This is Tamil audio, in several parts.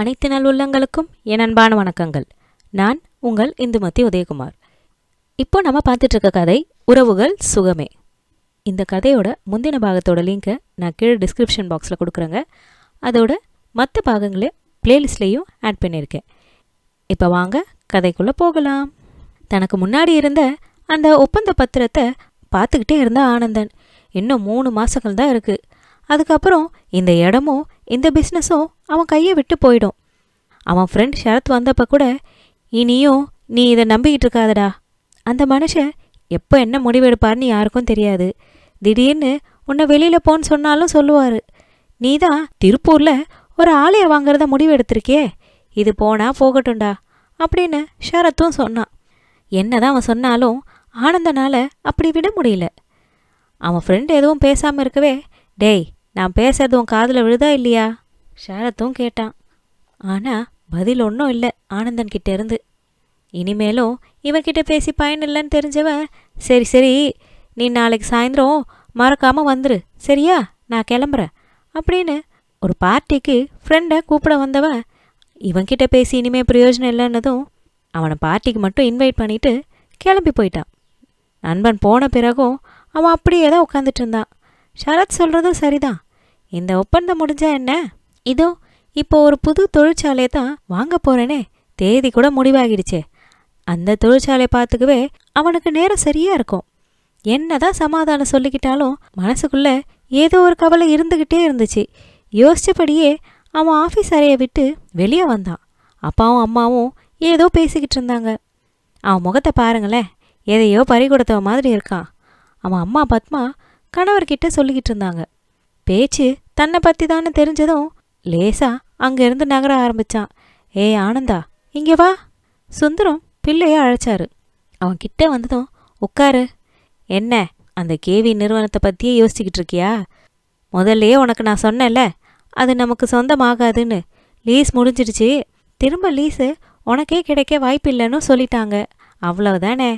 அனைத்து நல்லுள்ளங்களுக்கும் என் அன்பான வணக்கங்கள். நான் உங்கள் இந்துமதி உதயகுமார். இப்போ நம்ம பார்த்துட்டு இருக்க கதை உறவுகள் சுகமே. இந்த கதையோட முந்தின பாகத்தோட லிங்கை நான் கீழே டிஸ்கிரிப்ஷன் பாக்ஸில் கொடுக்குறேங்க. அதோட மற்ற பாகங்களை பிளேலிஸ்ட்லேயும் ஆட் பண்ணியிருக்கேன். இப்போ வாங்க கதைக்குள்ளே போகலாம். தனக்கு முன்னாடி இருந்த அந்த ஒப்பந்த பத்திரத்தை பார்த்துக்கிட்டே இருந்த ஆனந்தன். இன்னும் மூணு மாதங்கள் தான் இருக்குது அதுக்கப்புறம் இந்த இடமும் இந்த பிஸ்னஸும் அவன் கையை விட்டு போயிடும். அவன் ஃப்ரெண்ட் ஷரத் வந்தப்ப கூட இனியும் நீ இதை நம்பிக்கிட்டு இருக்காதடா. அந்த மனுஷன் எப்போ என்ன முடிவெடுப்பார்னு யாருக்கும் தெரியாது. திடீர்னு உன்னை வெளியில் போன்னு சொன்னாலும் சொல்லுவார். நீ தான் திருப்பூரில் ஒரு ஆலயம் வாங்குறத முடிவெடுத்திருக்கியே. இது போனால் போகட்டும்டா அப்படின்னு ஷரத்தும் சொன்னான். என்னதான் அவன் சொன்னாலும் ஆனந்தனால் அப்படி விட முடியல. அவன் ஃப்ரெண்டு எதுவும் பேசாமல் இருக்கவே டேய் நான் பேசுறது உன் காதில் விழுதா இல்லையா? ஷரத்தும் கேட்டான். ஆனால் பதில் ஒன்றும் இல்லை ஆனந்தன் கிட்ட இருந்து. இனிமேலும் இவன்கிட்ட பேசி பயன் இல்லைன்னு தெரிஞ்சவன் சரி சரி நீ நாளைக்கு சாயந்தரம் மறக்காமல் வந்துரு. சரியா? நான் கிளம்புறேன். அப்படின்னு ஒரு பார்ட்டிக்கு ஃப்ரெண்டை கூப்பிட வந்தவன் இவன்கிட்ட பேசி இனிமேல் பிரயோஜனம் இல்லைன்னதும் அவனை பார்ட்டிக்கு மட்டும் இன்வைட் பண்ணிட்டு கிளம்பி போயிட்டான். நண்பன் போன பிறகும் அவன் அப்படியே தான் உட்காந்துட்டு இருந்தான். ஷரத் சொல்கிறதும் சரிதான். இந்த ஒப்பந்தம் முடிஞ்சா என்ன? இதோ இப்போ ஒரு புது தொழிற்சாலையை தான் வாங்க போறேனே. தேதி கூட முடிவாகிடுச்சே. அந்த தொழிற்சாலையை பார்த்துக்கவே அவனுக்கு நேரம் சரியா இருக்கும். என்னதான் சமாதானம் சொல்லிக்கிட்டாலும் மனசுக்குள்ள ஏதோ ஒரு கவலை இருந்துக்கிட்டே இருந்துச்சு. யோசிச்சபடியே அவன் ஆஃபீஸ் அறையை விட்டு வெளியே வந்தான். அப்பாவும் அம்மாவும் ஏதோ பேசிக்கிட்டு இருந்தாங்க. அவன் முகத்தை பாருங்களேன். எதையோ பறி கொடுத்தவ மாதிரி இருக்கான். அவன் அம்மா பத்மா கணவர்கிட்ட சொல்லிக்கிட்டு இருந்தாங்க. பேச்சு தன்னை பற்றி தானே தெரிஞ்சதும் லேசா அங்கேருந்து நகர ஆரம்பிச்சான். ஏய் ஆனந்தா இங்கே வா. சுந்தரம் பிள்ளைய அழைச்சாரு. அவன் கிட்ட வந்ததும் உட்காரு. என்ன அந்த கேவி நிறுவனத்தை பற்றியே யோசிச்சுக்கிட்டு இருக்கியா? முதல்லயே உனக்கு நான் சொன்னேன்ல அது நமக்கு சொந்தமாகாதுன்னு. லீஸ் முடிஞ்சிடுச்சு. திரும்ப லீஸு உனக்கே கிடைக்க வாய்ப்பில்லைன்னு சொல்லிட்டாங்க. அவ்வளவுதானே?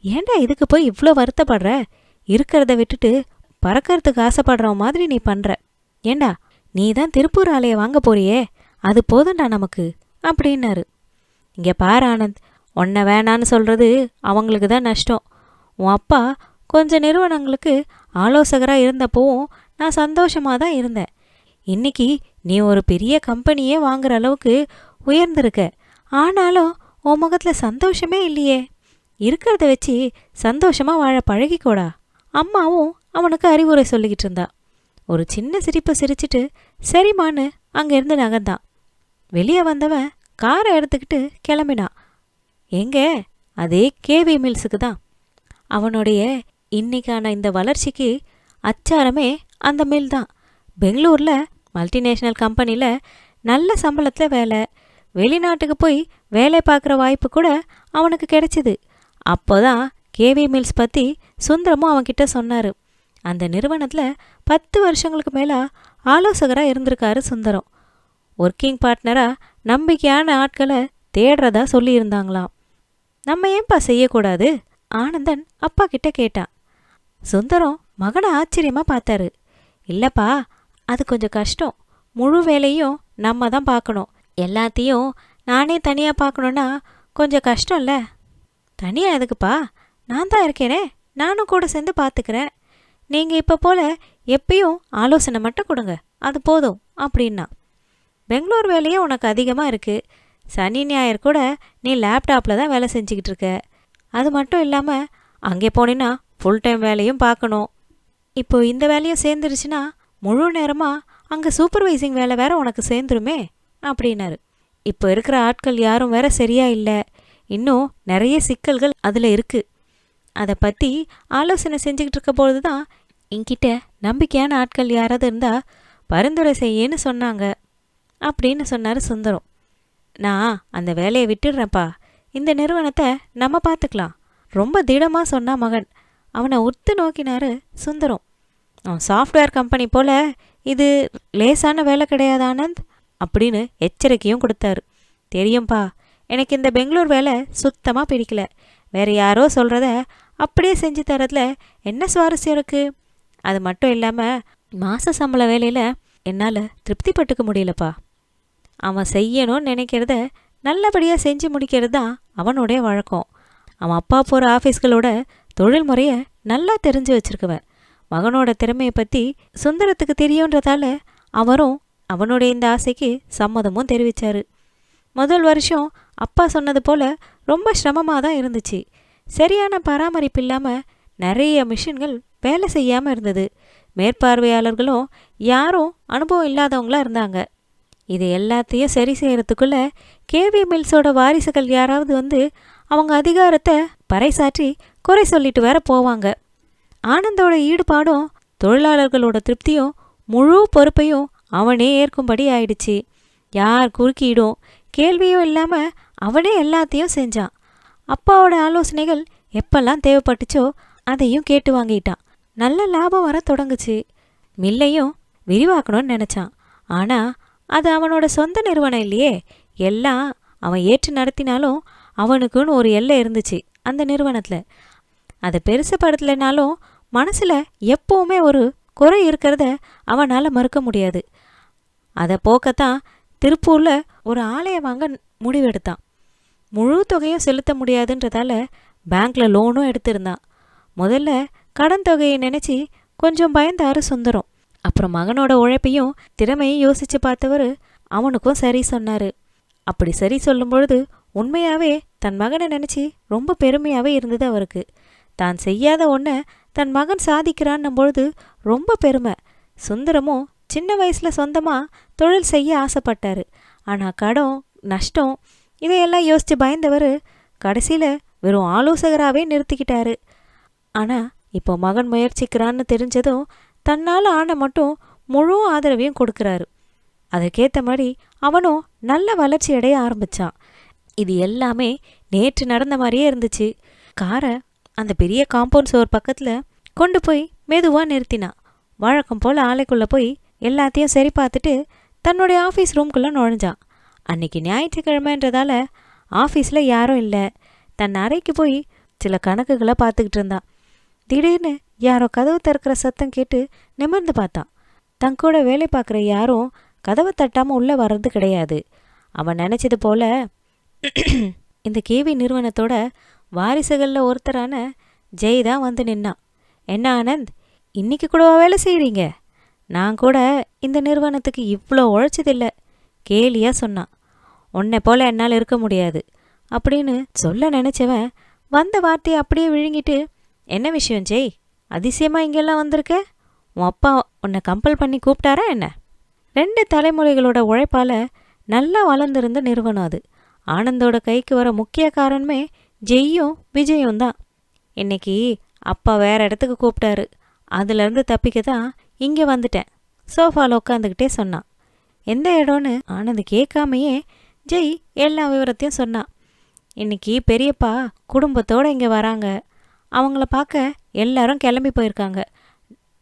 ஏண்டா இதுக்கு போய் இவ்வளோ வருத்தப்படுற? இருக்கிறத விட்டுட்டு பறக்கறதுக்கு ஆசைப்படுற மாதிரி நீ பண்ணுற ஏண்டா நீ தான் திருப்பூர் ஆலையை வாங்க போறியே? அது போதும்டா நமக்கு அப்படின்னாரு. இங்கே பார் ஆனந்த் உன்னை வேணான்னு சொல்கிறது அவங்களுக்கு தான் நஷ்டம். உன் அப்பா கொஞ்ச நிறுவனங்களுக்கு ஆலோசகராக இருந்தப்போவும் நான் சந்தோஷமாக தான் இருந்தேன். இன்னைக்கு நீ ஒரு பெரிய கம்பெனியே வாங்குற அளவுக்கு உயர்ந்திருக்க. ஆனாலும் உன் முகத்தில் சந்தோஷமே இல்லையே. இருக்கிறத வச்சு சந்தோஷமாக வாழ பழகிக்கோடா. அம்மாவும் அவனுக்கு அறிவுரை சொல்லிக்கிட்டு இருந்தா. ஒரு சின்ன சிரிப்பை சிரிச்சிட்டு சரிம்மான்னு அங்கேருந்து நகர்ந்தான். வெளியே வந்தவன் காரை எடுத்துக்கிட்டு கிளம்பினான். எங்கே? அதே கேவி மில்ஸுக்கு தான். அவனுடைய இன்னைக்கான இந்த வளர்ச்சிக்கு அச்சாரமே அந்த மில் தான். பெங்களூரில் மல்டிநேஷ்னல் கம்பெனியில் நல்ல சம்பளத்தில் வேலை. வெளிநாட்டுக்கு போய் வேலை பார்க்குற வாய்ப்பு கூட அவனுக்கு கிடைச்சிது. அப்போதான் கேவி மில்ஸ் பற்றி சுந்தரமும் அவன்கிட்ட சொன்னார். அந்த நிறுவனத்தில் பத்து வருஷங்களுக்கு மேலே ஆலோசகராக இருந்திருக்காரு சுந்தரம். ஒர்க்கிங் பார்ட்னராக நம்பிக்கையான ஆட்களை தேடுறதா சொல்லியிருந்தாங்களாம். நம்ம ஏன்பா செய்யக்கூடாது? ஆனந்தன் அப்பா கிட்ட கேட்டான் சுந்தரம் மகனை ஆச்சரியமாக பார்த்தாரு. இல்லைப்பா அது கொஞ்சம் கஷ்டம். முழு வேலையும் நம்ம தான் பார்க்கணும். எல்லாத்தையும் நானே தனியாக பார்க்கணுன்னா கொஞ்சம் கஷ்டம்ல. தனியாக எதுக்குப்பா? நான் தான் இருக்கேனே? நானும் கூட சேர்ந்து பார்த்துக்கிறேன் நீங்கள் இப்போ போல் எப்பயும் ஆலோசனை மட்டும் கொடுங்க. அது போதும் அப்படின்னா. பெங்களூர் வேலையே உனக்கு அதிகமாக இருக்குது சனி ஞாயிறு கூட நீ லேப்டாப்பில் தான் வேலை செஞ்சுக்கிட்டு இருக்க. அது மட்டும் இல்லாமல் அங்கே போனீன்னா ஃபுல் டைம் வேலையும் பார்க்கணும் இப்போ இந்த வேலையும் சேர்ந்துருச்சுன்னா முழு நேரமாக அங்கே சூப்பர்வைசிங் வேலை வேற உனக்கு சேர்ந்துருமே அப்படின்னாரு. இப்போ இருக்கிற ஆட்கள் யாரும் வேற சரியா இல்லை. இன்னும் நிறைய சிக்கல்கள் அதில் இருக்குது அதை பற்றி ஆலோசனை செஞ்சுக்கிட்டு இருக்க பொழுது தான் என்கிட்ட நம்பிக்கையான ஆட்கள் யாராவது இருந்தால் பரிந்துரை செய்யன்னு சொன்னாங்க அப்படின்னு சொன்னார் சுந்தரம். நான் அந்த வேலையை விட்டுடுறேன்ப்பா. இந்த நிறுவனத்தை நம்ம பார்த்துக்கலாம். ரொம்ப திடமாக சொன்னான் மகன். அவனை உத்து நோக்கினாரு சுந்தரம். அவன் சாஃப்ட்வேர் கம்பெனி போல் இது லேசான வேலை கிடையாது ஆனந்த் அப்படின்னு எச்சரிக்கையும் கொடுத்தாரு. தெரியும்பா எனக்கு இந்த பெங்களூர் வேலை சுத்தமாக பிடிக்கல. வேறு யாரோ சொல்கிறத அப்படியே செஞ்சு தரதுல என்ன சுவாரஸ்யம் இருக்குது அது மட்டும் இல்லாமல் மாத சம்பள வேலையில் என்னால் திருப்திப்பட்டுக்க முடியலப்பா. அவன் செய்யணும்னு நினைக்கிறத நல்லபடியாக செஞ்சு முடிக்கிறது தான் அவனுடைய வழக்கம். அவன் அப்பா போகிற ஆஃபீஸ்களோட தொழில் முறையை நல்லா தெரிஞ்சு வச்சிருக்கவன். மகனோட திறமையை பற்றி சுந்தரத்துக்கு தெரியுன்றதால அவரும் அவனுடைய இந்த ஆசைக்கு சம்மதமும் தெரிவித்தார் முதல் வருஷம் அப்பா சொன்னது போல ரொம்ப சிரமமாக தான் இருந்துச்சு. சரியான பராமரிப்பு இல்லாமல் நிறைய மிஷின்கள் வேலை செய்யாமல் இருந்தது. மேற்பார்வையாளர்களும் யாரும் அனுபவம் இல்லாதவங்களா இருந்தாங்க. இது எல்லாத்தையும் சரி செய்கிறதுக்குள்ளே கேவி மில்ஸோட வாரிசுகள் யாராவது வந்து அவங்க அதிகாரத்தை பறைசாற்றி குறை சொல்லிட்டு வேற போவாங்க. ஆனந்தோட ஈடுபாடும் தொழிலாளர்களோட திருப்தியும் முழு பொறுப்பையும் அவனே ஏற்கும்படி ஆயிடுச்சு. யார் குறுக்கிடும் கேள்வியும் இல்லாமல் அவனே எல்லாத்தையும் செஞ்சான். அப்பாவோட ஆலோசனைகள் எப்பெல்லாம் தேவைப்பட்டுச்சோ அதையும் கேட்டு வாங்கிட்டான். நல்ல லாபம் வர தொடங்குச்சு. மில்லையும் விரிவாக்கணும்னு நினச்சான். ஆனால் அது அவனோட சொந்த நிறுவனம் இல்லையே. எல்லாம் அவன் ஏற்று நடத்தினாலும் அவனுக்குன்னு ஒரு எல்லை இருந்துச்சு அந்த நிறுவனத்தில். அதை பெருசுப்படுத்தலைனாலும் மனசில் எப்போவுமே ஒரு குறை இருக்கிறத அவனால் மறுக்க முடியாது. அதை போக்கத்தான் திருப்பூரில் ஒரு ஆலயம் வாங்க முடிவெடுத்தான். முழு தொகையும் செலுத்த முடியாதுன்றதால பேங்க்ல லோனும் எடுத்திருந்தான். முதல்ல கடன் தொகையை நினச்சி கொஞ்சம் பயந்தாரு சுந்தரம். அப்புறம் மகனோட உழைப்பையும் திறமையும் யோசித்து பார்த்தவர் அவனுக்கும் சரி சொன்னார். அப்படி சரி சொல்லும்பொழுது உண்மையாகவே தன் மகனை நினச்சி ரொம்ப பெருமையாகவே இருந்தது அவருக்கு. தான் செய்யாத ஒன்றை தன் மகன் சாதிக்கிறான்னும் பொழுது ரொம்ப பெருமை. சுந்தரமும் சின்ன வயசில் சொந்தமாக தொழில் செய்ய ஆசைப்பட்டாரு. ஆனால் கடன் நஷ்டம் இதையெல்லாம் யோசித்து பயந்தவர் கடைசியில் வெறும் ஆலோசகராகவே நிறுத்திக்கிட்டாரு. ஆனால் இப்போ மகன் முயற்சிக்கிறான்னு தெரிஞ்சதும் தன்னால் ஆன மட்டும் முழு ஆதரவையும் கொடுக்குறாரு. அதுக்கேற்ற மாதிரி அவனும் நல்ல வளர்ச்சி அடைய ஆரம்பிச்சான். இது எல்லாமே நேற்று நடந்த மாதிரியே இருந்துச்சு. காரை அந்த பெரிய காம்பவுண்ட் சுவர் பக்கத்தில் கொண்டு போய் மெதுவாக நிறுத்தினான். வழக்கம் போல் ஆலைக்குள்ளே போய் எல்லாத்தையும் சரி பார்த்துட்டு தன்னுடைய ஆஃபீஸ் ரூம்குள்ளே நுழைஞ்சான். அன்னைக்கு ஞாயிற்றுக்கிழமைன்றதால ஆஃபீஸில் யாரும் இல்லை. தன் அறைக்கு போய் சில கணக்குகளை பார்த்துக்கிட்டு இருந்தான் திடீர்னு யாரோ கதவு திறக்கிற சத்தம் கேட்டு நிமிர்ந்து பார்த்தான் தன் கூட வேலை பார்க்குற யாரும் கதவை தட்டாமல் உள்ளே வர்றது கிடையாது. அவன் நினச்சது போல இந்த கேவி நிறுவனத்தோட வாரிசுகளில் ஒருத்தரான ஜெய் தான் வந்து நின்னான் என்ன ஆனந்த் இன்றைக்கி கூடவா வேலை செய்கிறீங்க நான் கூட இந்த நிறுவனத்துக்கு இவ்வளோ உழைச்சதில்லை. கேலியா சொன்னான் உன்னை போல என்னால் இருக்க முடியாது அப்படின்னு சொல்ல நினச்சவன் வந்த வார்த்தையை அப்படியே விழுங்கிட்டு என்ன விஷயம் ஜெய்? அதிசயமாக இங்கெல்லாம் வந்திருக்க? உன் அப்பா உன்னை கம்பல் பண்ணி கூப்பிட்டாரா என்ன? ரெண்டு தலைமுறைகளோட உழைப்பால் நல்லா வளர்ந்திருந்த நிறுவனம் அது. ஆனந்தோட கைக்கு வர முக்கிய காரணமே ஜெய்யும் விஜயும் தான். இன்னைக்கு அப்பா வேற இடத்துக்கு கூப்பிட்டாரு. அதுலேருந்து தப்பிக்க தான் இங்கே வந்துட்டேன். சோஃபாவில் உட்காந்துக்கிட்டே சொன்னான். எந்த இடம்னு? ஆனந்த் கேட்காமையே ஜெய் எல்லா விவரத்தையும் சொன்னான் இன்னைக்கு பெரியப்பா குடும்பத்தோடு இங்கே வராங்க. அவங்கள பார்க்க எல்லாரும் கிளம்பி போயிருக்காங்க.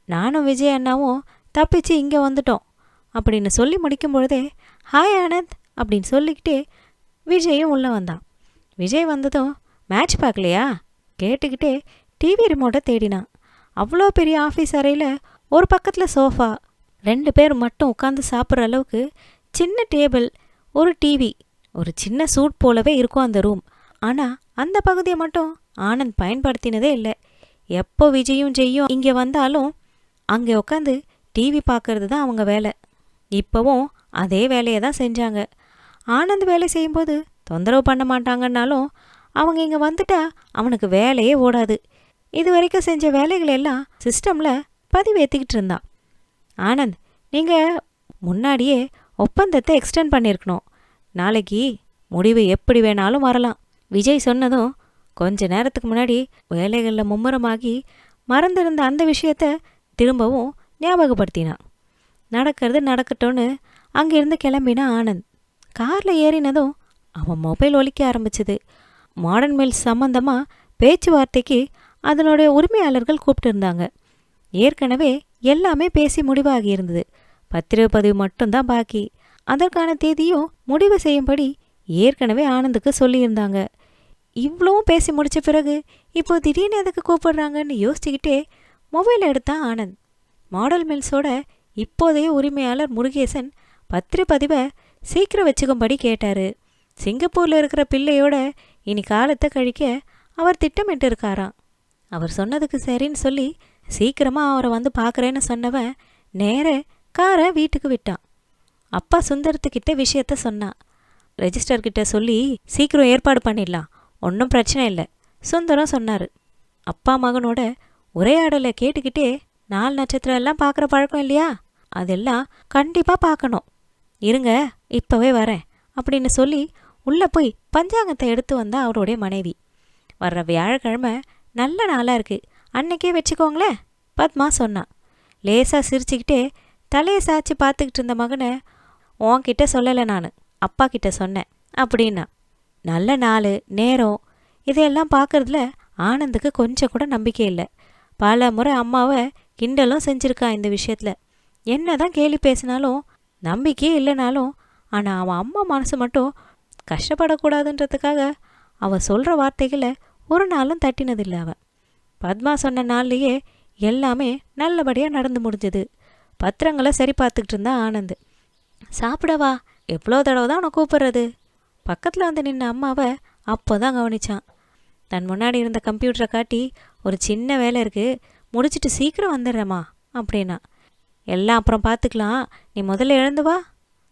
நானும் விஜய் அண்ணாவும் தப்பிச்சு இங்கே வந்துட்டோம். அப்படின்னு சொல்லி முடிக்கும் பொழுதே ஹாய் ஆனந்த் அப்படின்னு சொல்லிக்கிட்டே விஜயும் உள்ளே வந்தான். விஜய் வந்ததும் மேட்ச் பார்க்கலையா? கேட்டுக்கிட்டே டிவி ரிமோட்டை தேடினான். அவ்வளோ பெரிய ஆஃபீஸ் அறையில் ஒரு பக்கத்தில் சோஃபா ரெண்டு பேர் மட்டும் உட்காந்து சாப்பிட்ற அளவுக்கு சின்ன டேபிள் ஒரு டிவி ஒரு சின்ன சூட் போலவே இருக்கும் அந்த ரூம். ஆனால் அந்த பகுதியை மட்டும் ஆனந்த் பயன்படுத்தினதே இல்லை. எப்போ விஜயும் ஜெய்யும் இங்கே வந்தாலும் அங்கே உட்காந்து டிவி பார்க்கறது தான் அவங்க வேலை. இப்போவும் அதே வேலையை தான் செஞ்சாங்க. ஆனந்த் வேலை செய்யும்போது தொந்தரவு பண்ண மாட்டாங்கன்னாலும் அவங்க இங்கே வந்துட்டா அவனுக்கு வேலையே ஓடாது. இது வரைக்கும் செஞ்ச வேலைகள் எல்லாம் சிஸ்டமில் பதிவேற்றிக்கிட்டு இருந்தான். ஆனந்த் நீங்கள் முன்னாடியே ஒப்பந்தத்தை எக்ஸ்டெண்ட் பண்ணியிருக்கணும் நாளைக்கு முடிவு எப்படி வேணாலும் வரலாம். விஜய் சொன்னதும் கொஞ்ச நேரத்துக்கு முன்னாடி வேலைகளில் மும்முரமாகி மறந்திருந்த அந்த விஷயத்த திரும்பவும் ஞாபகப்படுத்தினான். நடக்கிறது நடக்கட்டும்னு அங்கிருந்து கிளம்பினா ஆனந்த். காரில் ஏறினதும் அவன் மொபைல் ஒலிக்க ஆரம்பிச்சது. மாடர்ன் மில்ஸ் சம்மந்தமாக பேச்சுவார்த்தைக்கு அதனுடைய உரிமையாளர்கள் கூப்பிட்டுருந்தாங்க. ஏற்கனவே எல்லாமே பேசி முடிவாகி இருந்தது. பத்திரப்பதிவு மட்டும்தான் பாக்கி. அதற்கான தேதியும் முடிவு செய்யும்படி ஏற்கனவே ஆனந்துக்கு சொல்லியிருந்தாங்க. இவ்வளவும் பேசி முடிச்ச பிறகு இப்போ திடீர்னு எதுக்கு கூப்பிடுறாங்கன்னு யோசிச்சுக்கிட்டே மொபைல் எடுத்தான் ஆனந்த். மாடல் மில்ஸோட இப்போதைய உரிமையாளர் முருகேசன் பத்திரப்பதிவை சீக்கிரம் வச்சுக்கும்படி கேட்டாரு. சிங்கப்பூரில் இருக்கிற பிள்ளையோட இனி காலத்தை கழிக்க அவர் திட்டமிட்டு இருக்காராம். அவர் சொன்னதுக்கு சரின்னு சொல்லி சீக்கிரமாக அவரை வந்து பார்க்குறேன்னு சொன்னவன் நேர காரை வீட்டுக்கு விட்டான். அப்பா சுந்தரத்துக்கிட்ட விஷயத்த சொன்னான். ரெஜிஸ்டர் கிட்ட சொல்லி சீக்கிரம் ஏற்பாடு பண்ணிடலாம். ஒன்றும் பிரச்சனை இல்லை. சுந்தரம் சொன்னார். அப்பா மகனோட உரையாடலை கேட்டுக்கிட்டே நாலு நட்சத்திரம் எல்லாம் பார்க்குற பழக்கம் இல்லையா? அதெல்லாம் கண்டிப்பாக பார்க்கணும். இருங்க இப்போவே வரேன் அப்படின்னு சொல்லி உள்ளே போய் பஞ்சாங்கத்தை எடுத்து வந்தா அவருடைய மனைவி. வர்ற வியாழக்கிழமை நல்ல நாளாக இருக்குது அன்னைக்கே வச்சுக்கோங்களேன் பத்மா சொன்னான். லேசாக சிரிச்சுக்கிட்டே தலையை சாய்ச்சி பார்த்துக்கிட்டு இருந்த மகனை உன்கிட்ட சொல்லலை நான் அப்பா கிட்ட சொன்னேன் அப்படின்னா. நல்ல நாள் நேரம் இதையெல்லாம் பார்க்குறதுல ஆனந்துக்கு கொஞ்சம் கூட நம்பிக்கை இல்லை. பல முறை அம்மாவை கிண்டலும் செஞ்சுருக்கான் இந்த விஷயத்தில். என்ன தான் கேலி பேசினாலும் நம்பிக்கையே இல்லைனாலும் ஆனால் அவன் அம்மா மனசு மட்டும் கஷ்டப்படக்கூடாதுன்றதுக்காக அவள் சொல்கிற வார்த்தைகளை ஒரு நாளும் தட்டினதில்லை அவன். பத்மா சொன்ன நாள்லேயே எல்லாமே நல்லபடியாக நடந்து முடிஞ்சது. பத்திரங்களை சரி பார்த்துக்கிட்டு இருந்தா ஆனந்த். சாப்பிடவா? எவ்வளோ தடவை தான் உனக்கு கூப்பிட்றது? பக்கத்தில் வந்து நின்ன அம்மாவை அப்போ தான் கவனிச்சான். தன் முன்னாடி இருந்த கம்ப்யூட்டரை காட்டி ஒரு சின்ன வேலை இருக்குது முடிச்சிட்டு சீக்கிரம் வந்துடுறேம்மா அப்படின்னா. எல்லாம் அப்புறம் பார்த்துக்கலாம். நீ முதல்ல எழுந்து வா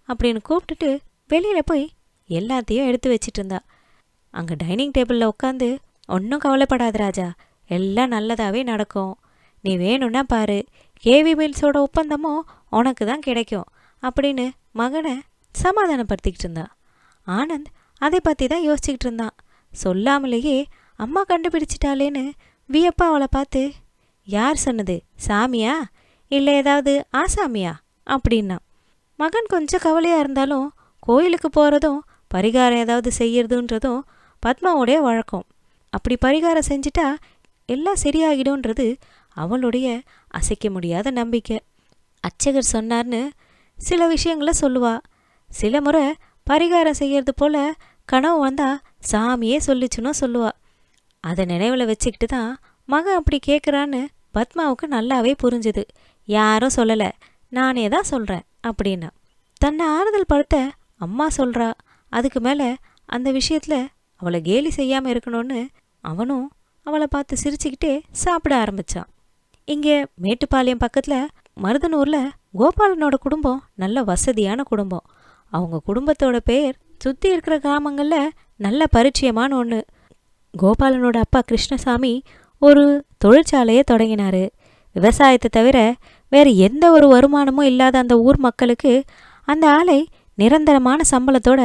அப்படின்னு கூப்பிட்டுட்டு வெளியில் போய் எல்லாத்தையும் எடுத்து வச்சிட்டு இருந்தா. அங்கே டைனிங் டேபிளில் உட்காந்து ஒன்றும் கவலைப்படாது ராஜா. எல்லாம் நல்லதாகவே நடக்கும். நீ வேணும்னா பாரு கேவி மில்ஸோட ஒப்பந்தமும் உனக்கு தான் கிடைக்கும் அப்படின்னு மகனை சமாதானப்படுத்திக்கிட்டு இருந்தா ஆனந்த் அதை பற்றி தான் யோசிச்சுக்கிட்டு இருந்தான். சொல்லாமலேயே அம்மா கண்டுபிடிச்சிட்டாளேன்னு வியப்பா அவளை பார்த்து யார் சொன்னது சாமியா? இல்லை ஏதாவது ஆசாமியா? அப்படின்னா மகன் கொஞ்சம் கவலையாக இருந்தாலும் கோயிலுக்கு போகிறதும் பரிகாரம் ஏதாவது செய்யறதுன்றதும் பத்மாவுடைய வழக்கம். அப்படி பரிகாரம் செஞ்சிட்டா எல்லாம் சரியாகிடும்ன்றது அவளுடைய அசைக்க முடியாத நம்பிக்கை. அர்ச்சகர் சொன்னார்னு சில விஷயங்களை சொல்லுவா. சில முறை பரிகாரம் செய்யறது போல கனவு வந்தால் சாமியே சொல்லிச்சுன்னு சொல்லுவா. அதை நினைவில் வச்சுக்கிட்டு தான் மகன் அப்படி கேட்குறான்னு பத்மாவுக்கு நல்லாவே புரிஞ்சுது. யாரும் சொல்லலை. நானே தான் சொல்கிறேன் அப்படின்னா. தன்னை ஆறுதல் படுத்த அம்மா சொல்கிறா அதுக்கு மேலே அந்த விஷயத்தில் அவளை கேலி செய்யாமல் இருக்கணும்னு அவனும் அவளை பார்த்து சிரிச்சுக்கிட்டே சாப்பிட ஆரம்பிச்சான். இங்கே மேட்டுப்பாளையம் பக்கத்தில் மருதனூரில் கோபாலனோட குடும்பம் நல்ல வசதியான குடும்பம். அவங்க குடும்பத்தோட பேர் சுற்றி இருக்கிற கிராமங்களில் நல்ல பரிச்சயமான ஒன்று கோபாலனோட அப்பா கிருஷ்ணசாமி ஒரு தொழிற்சாலையை தொடங்கினார். விவசாயத்தை தவிர வேறு எந்த ஒரு வருமானமும் இல்லாத அந்த ஊர் மக்களுக்கு அந்த ஆலை நிரந்தரமான சம்பளத்தோட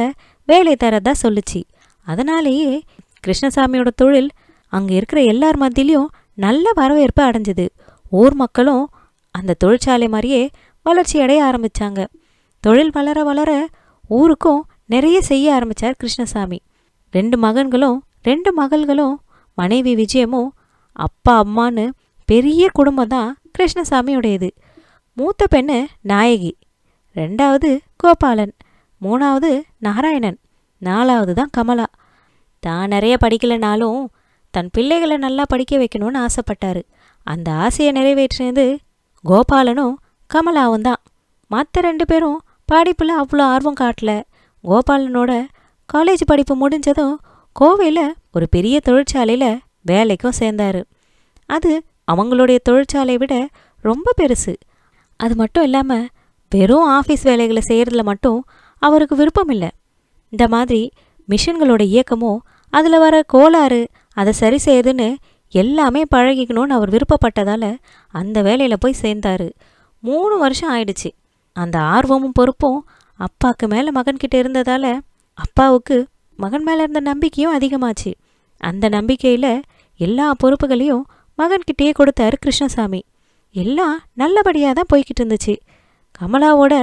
வேலை தரதா சொல்லுச்சு. அதனாலேயே கிருஷ்ணசாமியோட தொழில் அங்கே இருக்கிற எல்லார் மத்தியிலையும் நல்ல வரவேற்பு அடைஞ்சது. ஊர் மக்களும் அந்த தொழிற்சாலை மாதிரியே வளர்ச்சி அடைய ஆரம்பிச்சாங்க. தொழில் வளர வளர ஊருக்கும் நிறைய செய்ய ஆரம்பித்தார் கிருஷ்ணசாமி. ரெண்டு மகன்களும் ரெண்டு மகள்களும் மனைவி விஜயமும் அப்பா அம்மான்னு பெரிய குடும்பம் தான் கிருஷ்ணசாமியுடையது. மூத்த பெண்ணு நாயகி ரெண்டாவது கோபாலன் மூணாவது நாராயணன் நாலாவது தான் கமலா. தான் நிறைய படிக்கலைனாலும் தன் பிள்ளைகளை நல்லா படிக்க வைக்கணும்னு ஆசைப்பட்டாரு. அந்த ஆசையை நிறைவேற்றினது கோபாலனும் கமலாவும் தான். மற்ற ரெண்டு பேரும் படிப்பில் அவ்வளோ ஆர்வம் காட்டல. கோபாலனோட காலேஜ் படிப்பு முடிஞ்சதும் கோவையில் ஒரு பெரிய தொழிற்சாலையில் வேலைக்கும் சேர்ந்தாரு. அது அவங்களுடைய தொழிற்சாலையை விட ரொம்ப பெருசு. அது மட்டும் இல்லாமல் வெறும் ஆஃபீஸ் வேலைகளை செய்கிறதுல மட்டும் அவருக்கு விருப்பம் இல்லை. இந்த மாதிரி மிஷின்களோட இயக்கமும் அதில் வர கோளாறு அதை சரி செய்யுதுன்னு எல்லாமே பழகிக்கணும்னு அவர் விருப்பப்பட்டதால் அந்த வேலையில் போய் சேர்ந்தார். மூணு வருஷம் ஆயிடுச்சு. அந்த ஆர்வமும் பொறுப்பும் அப்பாவுக்கு மேலே மகன்கிட்ட இருந்ததால் அப்பாவுக்கு மகன் மேலே இருந்த நம்பிக்கையும் அதிகமாச்சு. அந்த நம்பிக்கையில் எல்லா பொறுப்புகளையும் மகன்கிட்டயே கொடுத்தாரு கிருஷ்ணசாமி. எல்லாம் நல்லபடியாக தான் போய்கிட்டு இருந்துச்சு. கமலாவோட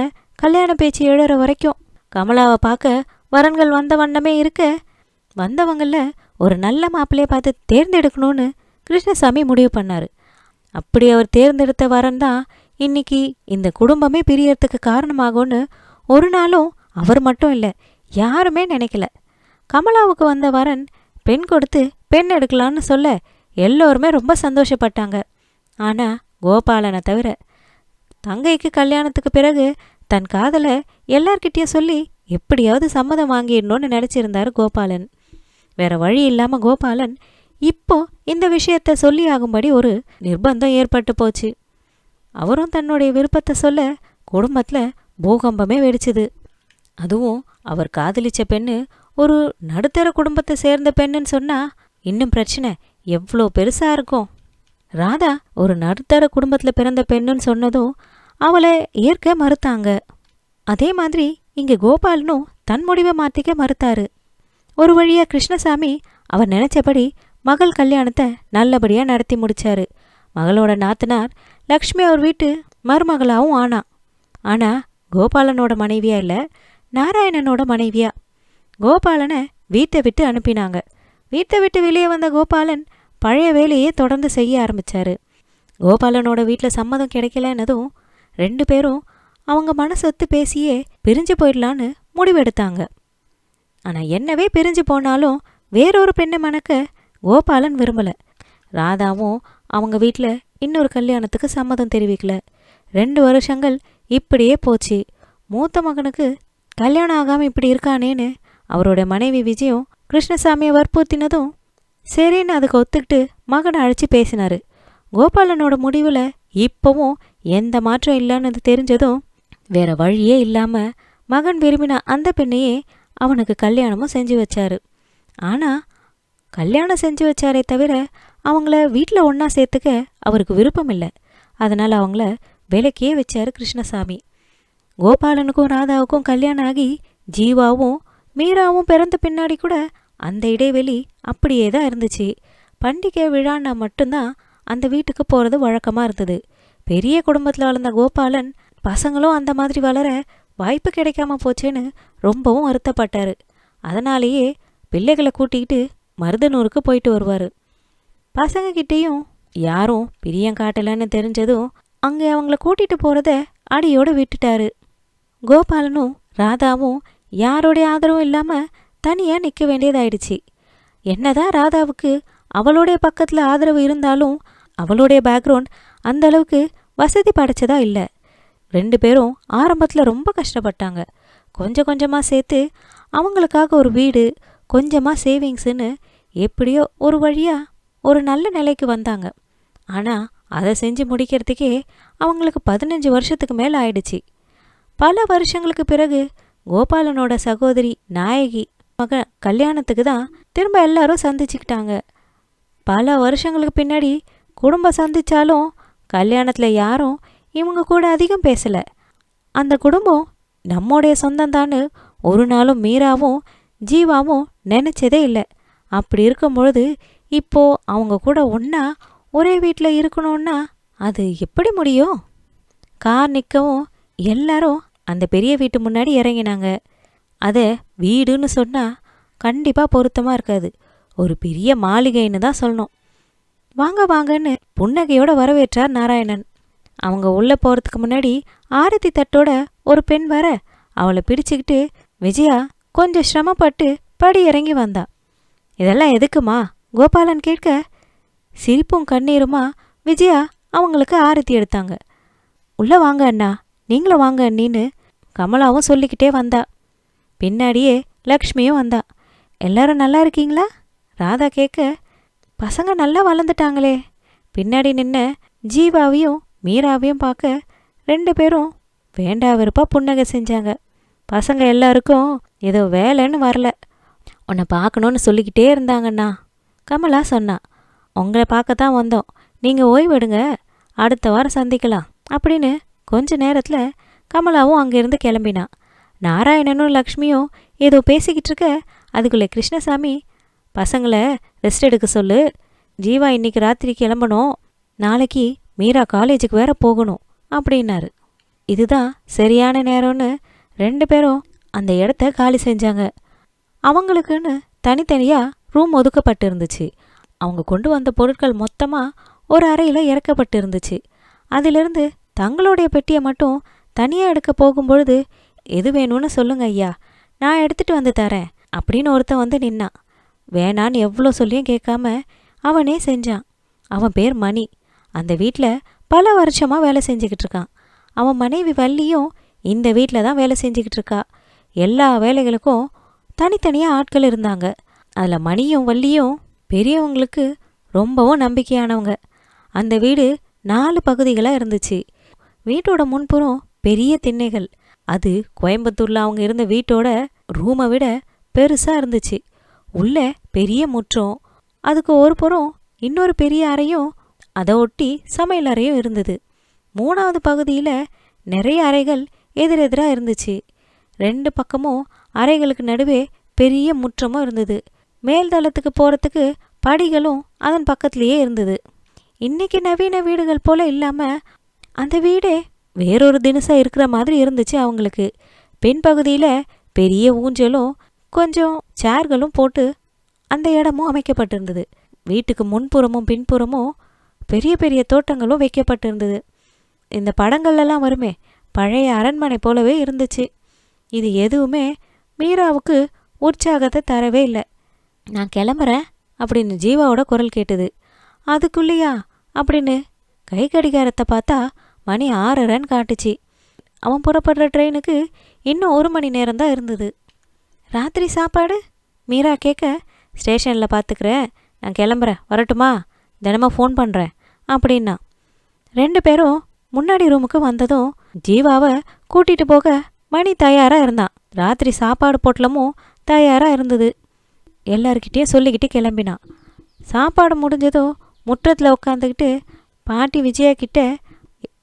கல்யாண பேச்சு எழுற வரைக்கும் கமலாவை பார்க்க வரன்கள் வந்த வண்ணமே இருக்க வந்தவங்களில் ஒரு நல்ல மாப்பிள்ளையை பார்த்து தேர்ந்தெடுக்கணும்னு கிருஷ்ணசாமி முடிவு பண்ணார். அப்படி அவர் தேர்ந்தெடுத்த வரன் தான் இன்னைக்கு இந்த குடும்பமே பிரியறதுக்கு காரணமாகும்னு ஒரு நாளும் அவர் மட்டும் இல்லை யாருமே நினைக்கல. கமலாவுக்கு வந்த வரன் பெண் கொடுத்து பெண் எடுக்கலான்னு சொல்ல எல்லோருமே ரொம்ப சந்தோஷப்பட்டாங்க. ஆனால் கோபாலனை தவிர தங்கைக்கு கல்யாணத்துக்கு பிறகு தன் காதலை எல்லார்கிட்டேயும் சொல்லி எப்படியாவது சம்மதம் வாங்கிடணும்னு நினச்சிருந்தாரு கோபாலன். வேற வழி இல்லாமல் கோபாலன் இப்போ இந்த விஷயத்த சொல்லி ஆகும்படி ஒரு நிர்பந்தம் ஏற்பட்டு போச்சு. அவரும் தன்னுடைய விருப்பத்தை சொல்ல குடும்பத்தில் பூகம்பமே வெடிச்சுது. அதுவும் அவர் காதலிச்ச பெண்ணு ஒரு நடுத்தர குடும்பத்தை சேர்ந்த பெண்ணுன்னு சொன்னால் இன்னும் பிரச்சனை எவ்வளோ பெருசாக இருக்கும். ராதா ஒரு நடுத்தர குடும்பத்தில் பிறந்த பெண்ணுன்னு சொன்னதும் அவளை ஏற்க மறுத்தாங்க. அதே மாதிரி இங்கே கோபாலனும் தன் முடிவை மாற்றிக்க மறுத்தாரு. ஒரு வழியாக கிருஷ்ணசாமி அவர் நினைச்சபடி மகள் கல்யாணத்தை நல்லபடியாக நடத்தி முடிச்சாரு. மகளோட நாத்தனார் லக்ஷ்மி அவர் வீட்டு மருமகளாகவும் ஆனா. ஆனால் கோபாலனோட மனைவியா இல்லை நாராயணனோட மனைவியா? கோபாலனை வீட்டை விட்டு அனுப்பினாங்க. வீட்டை விட்டு வெளியே வந்த கோபாலன் பழைய வேலையே தொடர்ந்து செய்ய ஆரம்பித்தார் கோபாலனோட வீட்டில் சம்மதம் கிடைக்கலன்னதும் ரெண்டு பேரும் அவங்க மனசொத்து பேசியே பிரிஞ்சு போயிடலான்னு முடிவெடுத்தாங்க. ஆனால் என்னவே பிரிஞ்சு போனாலும் வேறொரு பெண்ணை மணக்க கோபாலன் விரும்பல. ராதாவும் அவங்க வீட்டில் இன்னொரு கல்யாணத்துக்கு சம்மதம் தெரிவிக்கல. ரெண்டு வருஷங்கள் இப்படியே போச்சு. மூத்த மகனுக்கு கல்யாணம் ஆகாமல் இப்படி இருக்கானேன்னு அவரோட மனைவி விஜயம் கிருஷ்ணசாமியை வற்புறுத்தினதும் சரின்னு அதுக்கு ஒத்துக்கிட்டு மகனை அழைச்சி பேசினாரு. கோபாலனோட முடிவில் இப்போவும் எந்த மாற்றம் இல்லைன்னு தெரிஞ்சதும் வேற வழியே இல்லாமல் மகன் விரும்பின அந்த பெண்ணையே அவனுக்கு கல்யாணமும் செஞ்சு வச்சாரு. ஆனால் கல்யாணம் செஞ்சு வச்சாரே தவிர அவங்கள வீட்டில் ஒன்றா சேர்த்துக்க அவருக்கு விருப்பம் இல்லை. அதனால் அவங்கள விலைக்கே வச்சார் கிருஷ்ணசாமி. கோபாலனுக்கும் ராதாவுக்கும் கல்யாணம் ஆகி ஜீவாவும் மீராவும் பிறந்த பின்னாடி கூட அந்த இடைவெளி அப்படியே தான் இருந்துச்சு. பண்டிகை விழான்னா மட்டும்தான் அந்த வீட்டுக்கு போகிறது வழக்கமாக இருந்தது. பெரிய குடும்பத்தில் வளர்ந்த கோபாலன் பசங்களும் அந்த மாதிரி வளர வாய்ப்பு கிடைக்காம போச்சேன்னு ரொம்பவும் வருத்தப்பட்டார். அதனாலேயே பிள்ளைகளை கூட்டிக்கிட்டு மருதனூருக்கு போயிட்டு வருவார். பசங்கக்கிட்டேயும் யாரும் பிரியம் காட்டலைன்னு தெரிஞ்சதும் அங்கே அவங்கள கூட்டிட்டு போகிறத அடியோடு விட்டுட்டாரு. கோபாலனும் ராதாவும் யாரோடைய ஆதரவும் இல்லாமல் தனியாக நிற்க வேண்டியதாயிடுச்சு. என்னதான் ராதாவுக்கு அவளுடைய பக்கத்தில் ஆதரவு இருந்தாலும் அவளுடைய பேக்ரவுண்ட் அந்த அளவுக்கு வசதி படைச்சதா இல்லை. ரெண்டு பேரும் ஆரம்பத்தில் ரொம்ப கஷ்டப்பட்டாங்க. கொஞ்சம் கொஞ்சமாக சேர்த்து அவங்களுக்காக ஒரு வீடு கொஞ்சமாக சேவிங்ஸுன்னு எப்படியோ ஒரு வழியாக ஒரு நல்ல நிலைக்கு வந்தாங்க. ஆனால் அதை செஞ்சு முடிக்கிறதுக்கே அவங்களுக்கு பதினஞ்சு வருஷத்துக்கு மேலே ஆயிடுச்சு. பல வருஷங்களுக்கு பிறகு கோபாலனோட சகோதரி நாயகி மகன் கல்யாணத்துக்கு தான் திரும்ப எல்லாரும் சந்திச்சுக்கிட்டாங்க. பல வருஷங்களுக்கு பின்னாடி குடும்பம் சந்தித்தாலும் கல்யாணத்தில் யாரும் இவங்க கூட அதிகம் பேசலை. அந்த குடும்பம் நம்முடைய சொந்தந்தான்னு ஒரு நாளும் மீராவும் ஜீவாவும் நினச்சதே இல்லை. அப்படி இருக்கும் பொழுது இப்போ அவங்க கூட ஒன்றா ஒரே வீட்டில் இருக்கணும்னா அது எப்படி முடியும்? கார் நிற்கவும் எல்லாரும் அந்த பெரிய வீட்டு முன்னாடி இறங்கினாங்க. அதை வீடுன்னு சொன்னால் கண்டிப்பாக பொருத்தமாக இருக்காது. ஒரு பெரிய மாளிகைன்னு தான் சொல்லணும். வாங்க வாங்கன்னு புன்னகையோட வரவேற்றார் நாராயணன். அவங்க உள்ளே போகிறதுக்கு முன்னாடி ஆரத்தி தட்டோட ஒரு பெண் வர அவளை பிடிச்சிக்கிட்டு விஜயா கொஞ்சம் சிரமப்பட்டு படி இறங்கி வந்தா. இதெல்லாம் எதுக்குமா? கோபாலன் கேட்க சிரிப்பும் கண்ணீருமா விஜயா அவங்களுக்கு ஆரத்தி எடுத்தாங்க. உள்ளே வாங்க அண்ணா நீங்களும் வாங்க அண்ணின்னு கமலாவும் சொல்லிக்கிட்டே வந்தா. பின்னாடியே லக்ஷ்மியும் வந்தா. எல்லாரும் நல்லா இருக்கீங்களா? ராதா கேட்க பசங்க நல்லா வளர்ந்துட்டாங்களே. பின்னாடி நின்ன ஜீவாவையும் மீராவையும் பார்க்க ரெண்டு பேரும் வேண்டா விருப்பாக புன்னகை செஞ்சாங்க. பசங்க எல்லாருக்கும் ஏதோ வேலைன்னு வரல. உன்னை பார்க்கணுன்னு சொல்லிக்கிட்டே இருந்தாங்கண்ணா. கமலா சொன்னா உங்களை பார்க்க தான் வந்தோம். நீங்கள் ஓய்வெடுங்க. அடுத்த வாரம் சந்திக்கலாம். அப்படின்னு கொஞ்ச நேரத்தில் கமலாவும் அங்கேருந்து கிளம்பினான் நாராயணனும் லக்ஷ்மியும் ஏதோ பேசிக்கிட்டு இருக்க அதுக்குள்ளே கிருஷ்ணசாமி பசங்களை ரெஸ்ட் எடுக்க சொல்லு. ஜீவா இன்னைக்கு ராத்திரி கிளம்பணும். நாளைக்கு மீரா காலேஜுக்கு வேற போகணும் அப்படின்னாரு. இதுதான் சரியான நேரம்னு ரெண்டு பேரும் அந்த இடத்த காலி செஞ்சாங்க. அவங்களுக்குன்னு தனித்தனியாக ரூம் ஒதுக்கப்பட்டு இருந்துச்சு அவங்க கொண்டு வந்த பொருட்கள் மொத்தமாக ஒரு அறையில் இறக்கப்பட்டு இருந்துச்சு அதிலிருந்து தங்களுடைய பெட்டியை மட்டும் தனியாக எடுக்க போகும்பொழுது எது வேணும்னு சொல்லுங்க ஐயா நான் எடுத்துட்டு வந்து தரேன் அப்படின்னு ஒருத்தன் வந்து நின்னான். வேணான்னு எவ்வளோ சொல்லியும் கேட்காம அவனே செஞ்சான். அவன் பேர் மணி. அந்த வீட்டில் பல வருஷமாக வேலை செஞ்சுக்கிட்டு இருக்கான். அவன் மனைவி வள்ளியும் இந்த வீட்டில் தான் வேலை செஞ்சுக்கிட்டு இருக்கா. எல்லா வேலைகளுக்கும் தனித்தனியாக ஆட்கள் இருந்தாங்க. அதில் மணியும் வள்ளியும் பெரியவங்களுக்கு ரொம்பவும் நம்பிக்கையானவங்க. அந்த வீடு நாலு பகுதிகளாக இருந்துச்சு. வீட்டோட முன்புறம் பெரிய திண்ணைகள். அது கோயம்புத்தூரில் அவங்க இருந்த வீட்டோட ரூமை விட பெருசாக இருந்துச்சு. உள்ள பெரிய முற்றம். அதுக்கு ஒரு புறம் இன்னொரு பெரிய அறையும் அதை ஒட்டி சமையல் அறையும் இருந்தது. மூணாவது பகுதியில் நிறைய அறைகள் எதிரெதிராக இருந்துச்சு. ரெண்டு பக்கமும் அறைகளுக்கு நடுவே பெரிய முற்றமும் இருந்தது. மேல்தளத்துக்கு போகிறதுக்கு படிகளும் அதன் பக்கத்துலேயே இருந்தது. இன்னைக்கு நவீன வீடுகள் போல இல்லாமல் அந்த வீடே வேறொரு தினசாக இருக்கிற மாதிரி இருந்துச்சு அவங்களுக்கு. பின்பகுதியில் பெரிய ஊஞ்சலும் கொஞ்சம் சேர்களும் போட்டு அந்த இடமும் அமைக்கப்பட்டிருந்தது. வீட்டுக்கு முன்புறமும் பின்புறமும் பெரிய பெரிய தோட்டங்களும் வைக்கப்பட்டிருந்தது. இந்த படங்கள்லாம் வருமே பழைய அரண்மனை போலவே இருந்துச்சு. இது எதுவுமே மீராவுக்கு உற்சாகத்தை தரவே இல்லை. நான் கிளம்புறேன் அப்படின்னு ஜீவாவோட குரல் கேட்டது. அதுக்குள்ளேயா? அப்படின்னு கை கடிகாரத்தை பார்த்தா மணி ஆறரைன்னு காட்டுச்சு. அவன் புறப்படுற ட்ரெயினுக்கு இன்னும் ஒரு மணி நேரம் தான் இருந்தது. ராத்திரி சாப்பாடு? மீரா கேட்க ஸ்டேஷனில் பார்த்துக்கிறேன் நான் கிளம்புறேன். வரட்டுமா? தினமும் ஃபோன் பண்ணுறேன் அப்படின்னா. ரெண்டு பேரும் முன்னாடி ரூமுக்கு வந்ததும் ஜீவாவை கூட்டிகிட்டு போக மணி தயாராக இருந்தான். ராத்திரி சாப்பாடு பொட்டலமும் தயாராக இருந்தது. எல்லாருக்கிட்டேயும் சொல்லிக்கிட்டு கிளம்பினான். சாப்பாடு முடிஞ்சதும் முற்றத்தில் உட்காந்துக்கிட்டு பாட்டி விஜயா கிட்ட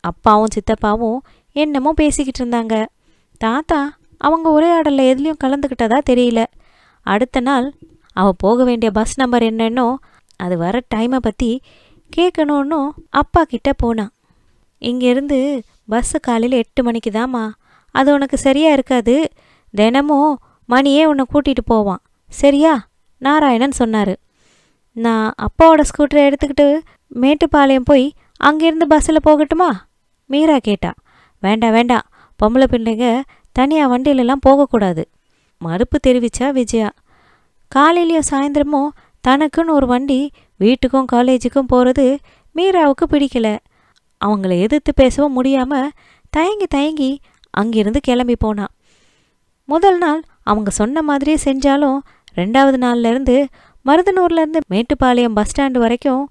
அப்பாவும் சித்தப்பாவும் என்னமோ பேசிக்கிட்டு இருந்தாங்க. தாத்தா அவங்க உரையாடலில் எதுலேயும் கலந்துக்கிட்டதா தெரியல. அடுத்த நாள் அவள் போக வேண்டிய பஸ் நம்பர் என்னன்னோ அது வர டைமை பற்றி கேட்கணுன்னும் அப்பா கிட்ட போனான் இங்கேருந்து பஸ்ஸு காலையில் எட்டு மணிக்கு தாம்மா அது உனக்கு சரியாக இருக்காது. தினமும் மணியே உன்னை கூட்டிகிட்டு போவான். சரியா? நாராயணன் சொன்னார். நான் அப்பாவோட ஸ்கூட்டரை எடுத்துக்கிட்டு மேட்டுப்பாளையம் போய் அங்கேருந்து பஸ்ஸில் போகட்டுமா? மீரா கேட்டா. வேண்டாம் வேண்டாம் பொம்பளை பிள்ளைங்க தனியாக வண்டியிலலாம் போகக்கூடாது. மறுப்பு தெரிவிச்சா விஜயா. காலையிலையும் சாயந்தரமும் தனக்குன்னு ஒரு வண்டி வீட்டுக்கும் காலேஜுக்கும் போகிறது மீராவுக்கு பிடிக்கல. அவங்கள எதிர்த்து பேசவும் முடியாமல் தயங்கி தயங்கி அங்கிருந்து கிளம்பி போனான் முதல் நாள் அவங்க சொன்ன மாதிரியே செஞ்சாலும் ரெண்டாவது நாள்லேருந்து மருதனூர்லேருந்து மேட்டுப்பாளையம் பஸ் ஸ்டாண்டு வரைக்கும்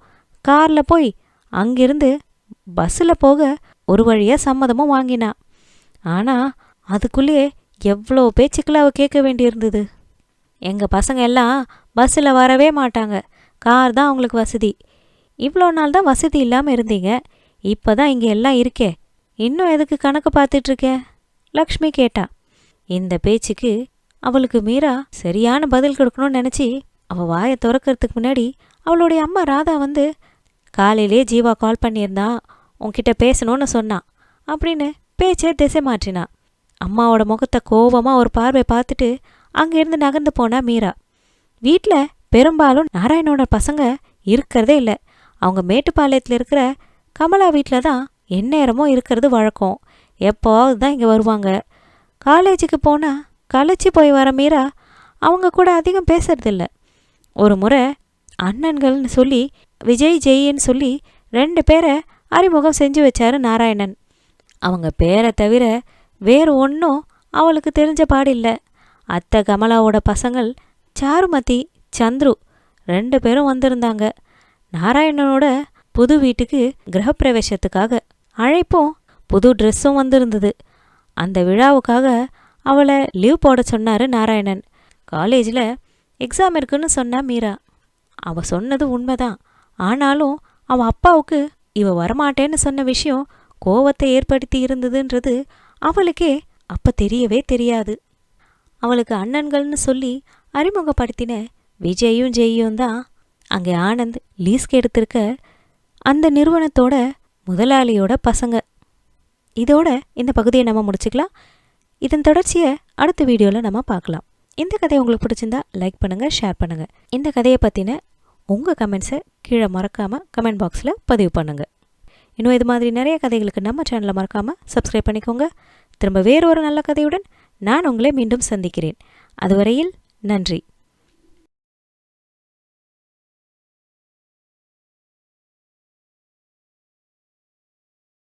காரில் போய் அங்கிருந்து பஸ்ஸில் போக ஒரு வழியாக சம்மதமும் வாங்கினான் ஆனால் அதுக்குள்ளேயே எவ்வளோ பேச்சுக்களை அவள் கேட்க வேண்டியிருந்தது. எங்கள் பசங்க எல்லாம் பஸ்ஸில் வரவே மாட்டாங்க. கார் தான் அவங்களுக்கு வசதி. இவ்வளோ நாள் தான் வசதி இல்லாமல் இருந்தீங்க. இப்போ தான் இங்கே எல்லாம் இருக்கே. இன்னும் எதுக்கு கணக்கு பார்த்துட்ருக்கே? லக்ஷ்மி கேட்டா. இந்த பேச்சுக்கு அவளுக்கு மீரா சரியான பதில் கொடுக்கணும்னு நினச்சி அவள் வாயை திறக்கறதுக்கு முன்னாடி அவளுடைய அம்மா ராதா வந்து காலையிலே ஜீவா கால் பண்ணியிருந்தா உன்கிட்ட பேசணும்னு சொன்னான் அப்படின்னு பேச்சே திசை மாற்றினான் அம்மாவோட முகத்தை கோபமாக ஒரு பார்வை பார்த்துட்டு அங்கேருந்து நகர்ந்து போனா மீரா. வீட்டில் பெரும்பாலும் நாராயணோட பசங்க இருக்கிறதே இல்லை. அவங்க மேட்டுப்பாளையத்தில் இருக்கிற கமலா வீட்டில் தான் எந்நேரமும் இருக்கிறது வழக்கம். எப்போவாவது தான் இங்கே வருவாங்க. காலேஜுக்கு போனால் களைச்சி போய் வர மீரா அவங்க கூட அதிகம் பேசுறதில்ல. ஒரு முறை அண்ணன்கள்னு சொல்லி விஜய் ஜெயின்னு சொல்லி ரெண்டு பேரை அறிமுகம் செஞ்சு வச்சாரு நாராயணன். அவங்க பேரை தவிர வேறு ஒன்றும் அவளுக்கு தெரிஞ்ச பாடில்லை அத்தை கமலாவோட பசங்கள் சாருமதி சந்துரு ரெண்டு பேரும் வந்திருந்தாங்க. நாராயணனோட புது வீட்டுக்கு கிரகப்பிரவேசத்துக்காக அழைப்பும் புது ட்ரெஸ்ஸும் வந்திருந்தது. அந்த விழாவுக்காக அவளை லீவ் போட சொன்னார் நாராயணன். காலேஜில் எக்ஸாம் இருக்குன்னு சொன்னா மீரா. அவ சொன்னது உண்மைதான். ஆனாலும் அவ அப்பாவுக்கு இவ வரமாட்டேன்னு சொன்ன விஷயம் கோவத்தை ஏற்படுத்தி இருந்ததுன்றது அவளுக்கே அப்ப தெரியவே தெரியாது. அவளுக்கு அண்ணன்கள்னு சொல்லி அறிமுகப்படுத்தின விஜயும் ஜெய்யும் தான் அங்கே ஆனந்த் லீஸ்க்கு எடுத்திருக்க அந்த நிறுவனத்தோட முதலாளியோட பசங்க. இதோட இந்த பகுதியை நம்ம முடிச்சுக்கலாம். இதன் தொடர்ச்சியை அடுத்த வீடியோவில் நம்ம பார்க்கலாம். இந்த கதை உங்களுக்கு பிடிச்சிருந்தா லைக் பண்ணுங்கள் ஷேர் பண்ணுங்கள் இந்த கதையை பற்றின உங்கள் கமெண்ட்ஸை கீழே மறக்காமல் கமெண்ட் பாக்ஸில் பதிவு பண்ணுங்கள் இன்னும் இது மாதிரி நிறைய கதைகளுக்கு நம்ம சேனலை மறக்காமல் சப்ஸ்கிரைப் பண்ணிக்கோங்க. திரும்ப வேறு ஒரு நல்ல கதையுடன் நான் உங்களை மீண்டும் சந்திக்கிறேன். அதுவரையில் நன்றி.